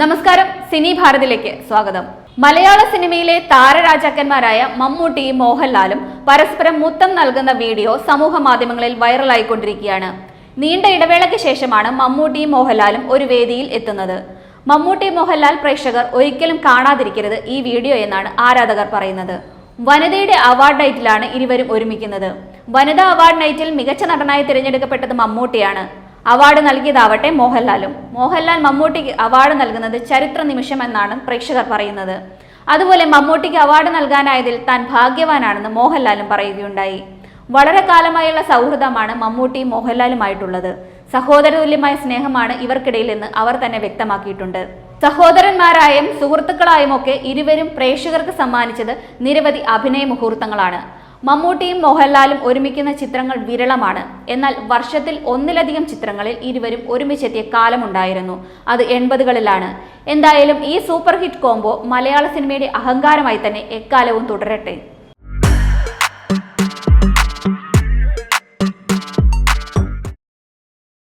നമസ്കാരം സിനി ഭാരതിലേക്ക് സ്വാഗതം. മലയാള സിനിമയിലെ താരരാജാക്കന്മാരായ മമ്മൂട്ടിയും മോഹൻലാലും പരസ്പരം മുത്തം നൽകുന്ന വീഡിയോ സമൂഹ മാധ്യമങ്ങളിൽ വൈറലായിക്കൊണ്ടിരിക്കുകയാണ്. നീണ്ട ഇടവേളയ്ക്ക് ശേഷമാണ് മമ്മൂട്ടിയും മോഹൻലാലും ഒരു വേദിയിൽ എത്തുന്നത്. മമ്മൂട്ടി മോഹൻലാൽ പ്രേക്ഷകർ ഒരിക്കലും കാണാതിരിക്കരുത് ഈ വീഡിയോ എന്നാണ് ആരാധകർ പറയുന്നത്. വനിതയുടെ അവാർഡ് നൈറ്റിലാണ് ഇരുവരും ഒരുമിക്കുന്നത്. വനിതാ അവാർഡ് നൈറ്റിൽ മികച്ച നടനായി തിരഞ്ഞെടുക്കപ്പെട്ടത് മമ്മൂട്ടിയാണ്. അവാർഡ് നൽകിയതാവട്ടെ മോഹൻലാലും. മോഹൻലാൽ മമ്മൂട്ടിക്ക് അവാർഡ് നൽകുന്നത് ചരിത്ര നിമിഷം എന്നാണ് പ്രേക്ഷകർ പറയുന്നത്. അതുപോലെ മമ്മൂട്ടിക്ക് അവാർഡ് നൽകാനായതിൽ താൻ ഭാഗ്യവാനാണെന്ന് മോഹൻലാലും പറയുകയുണ്ടായി. വളരെ കാലമായുള്ള സൗഹൃദമാണ് മമ്മൂട്ടി മോഹൻലാലുമായിട്ടുള്ളത്. സഹോദരതുല്യമായ സ്നേഹമാണ് ഇവർക്കിടയിൽ എന്ന് അവർ തന്നെ വ്യക്തമാക്കിയിട്ടുണ്ട്. സഹോദരന്മാരായും സുഹൃത്തുക്കളായും ഒക്കെ ഇരുവരും പ്രേക്ഷകർക്ക് സമ്മാനിച്ചത് നിരവധി അഭിനയ മുഹൂർത്തങ്ങളാണ്. മമ്മൂട്ടിയും മോഹൻലാലും ഒരുമിക്കുന്ന ചിത്രങ്ങൾ വിരളമാണ്. എന്നാൽ വർഷത്തിൽ ഒന്നിലധികം ചിത്രങ്ങളിൽ ഇരുവരും ഒരുമിച്ചെത്തിയ കാലമുണ്ടായിരുന്നു. അത് എൺപതുകളിലാണ്. എന്തായാലും ഈ സൂപ്പർ ഹിറ്റ് കോംബോ മലയാള സിനിമയുടെ അഹങ്കാരമായി തന്നെ എക്കാലവും തുടരട്ടെ.